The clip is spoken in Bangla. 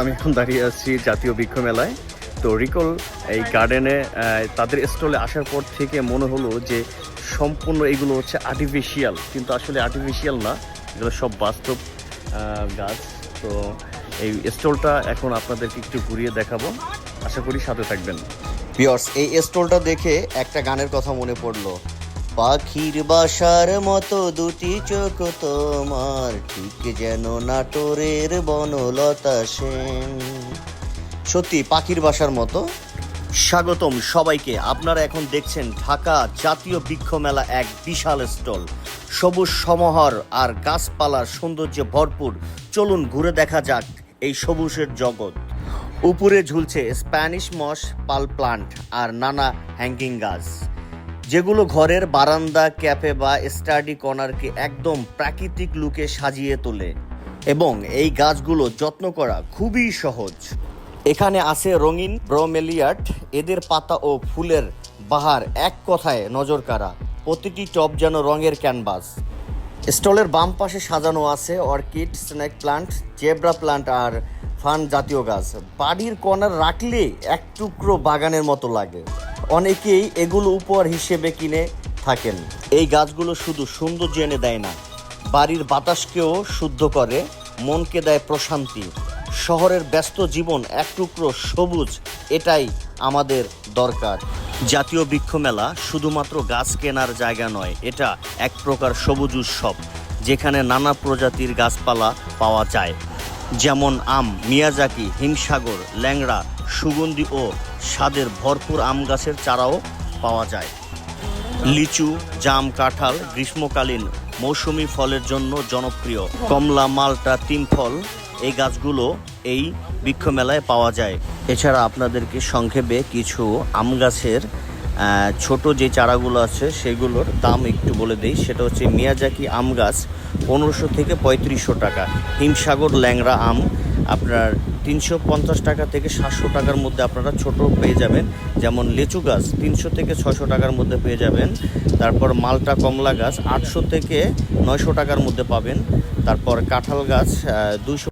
আমি এখন দাঁড়িয়ে আছি জাতীয় বৃক্ষ মেলায়। তো রিকল, এই গার্ডেনে তাদের স্টলে আসার পর থেকে মনে হলো যে সম্পূর্ণ এগুলো হচ্ছে আর্টিফিশিয়াল কিন্তু আসলে আর্টিফিশিয়াল না। এগুলো সব বাস্তব গাছ। তো এই স্টলটা এখন আপনাদেরকে একটু ঘুরিয়ে দেখাবো। আশা করি সাথে থাকবেন। পিয়র্স এই স্টলটা দেখে একটা গানের কথা মনে পড়ল। পাখির বাসার মতো দুটি চোখ তোমার, ঠিক যেন নাটোরের বনলতা সেন। সত্যি, পাখির বাসার মতো। স্বাগতম সবাইকে। আপনারা এখন দেখছেন ঢাকা জাতীয় বৃক্ষ মেলা এক বিশাল স্টল। সবুজ সমাহার আর গাছপালার সৌন্দর্যে ভরপুর। চলুন ঘুরে দেখা যাক এই সবুজের জগৎ। উপরে ঝুলছে স্প্যানিশ মস পাল প্লান্ট আর নানা হ্যাঙ্গিং গাছ। যেগুলো ঘরের বারান্দা, ক্যাফে বা স্টাডি কর্নারকে একদম প্রাকৃতিক লুকে সাজিয়ে তোলে এবং এই গাছগুলো যত্ন করা খুবই সহজ। এখানে আছে রঙিন ব্রোমেলিয়াট, এদের পাতা ও ফুলের বাহার এক কথায় নজর কাড়া। প্রতিটি টব যেন রঙের ক্যানভাস। স্টলের বাম পাশে সাজানো আছে orchid, snake plant, zebra plant আর ফান জাতীয় গাছ। বাড়ির কর্নার রাখলে এক টুকরো বাগানের মতো লাগে। অনেকেই এগুলো উপহার হিসেবে কিনে থাকেন। এই গাছগুলো শুধু সৌন্দর্য এনে দেয় না, বাড়ির বাতাসকেও শুদ্ধ করে, মনকে দেয় প্রশান্তি। শহরের ব্যস্ত জীবন এক টুকরো সবুজ, এটাই আমাদের দরকার। জাতীয় বৃক্ষ মেলা শুধুমাত্র গাছ কেনার জায়গা নয়, এটা এক প্রকার সবুজ উৎসব, যেখানে নানা প্রজাতির গাছপালা পাওয়া যায়। যেমন আম, মিয়াজাকি, হিমসাগর, ল্যাংড়া, সুগন্ধি ও স্বাদের ভরপুর আম গাছের চারাও পাওয়া যায়। লিচু, জাম কাঁঠাল গ্রীষ্মকালীন মৌসুমি ফলের জন্য জনপ্রিয়। কমলা, মালটা, তিন ফল এই গাছগুলো এই বৃক্ষ মেলায় পাওয়া যায়। এছাড়া আপনাদেরকে সংক্ষেপে কিছু আম গাছের ছোট যে চারাগুলো আছে সেগুলোর দাম একটু বলে দিই। সেটা হচ্ছে মিয়াজাকি আম গাছ পনেরোশো থেকে পঁয়ত্রিশশো টাকা। হিমসাগর ল্যাংরা আম আপনার তিনশো পঞ্চাশ টাকা থেকে সাতশো টাকার মধ্যে আপনারা ছোট পেয়ে যাবেন। যেমন লেচু গাছ তিনশো থেকে ছশো টাকার মধ্যে পেয়ে যাবেন। তারপর মালটা কমলা গাছ আটশো থেকে নয়শো টাকার মধ্যে পাবেন। তারপর কাঁঠাল গাছ দুইশো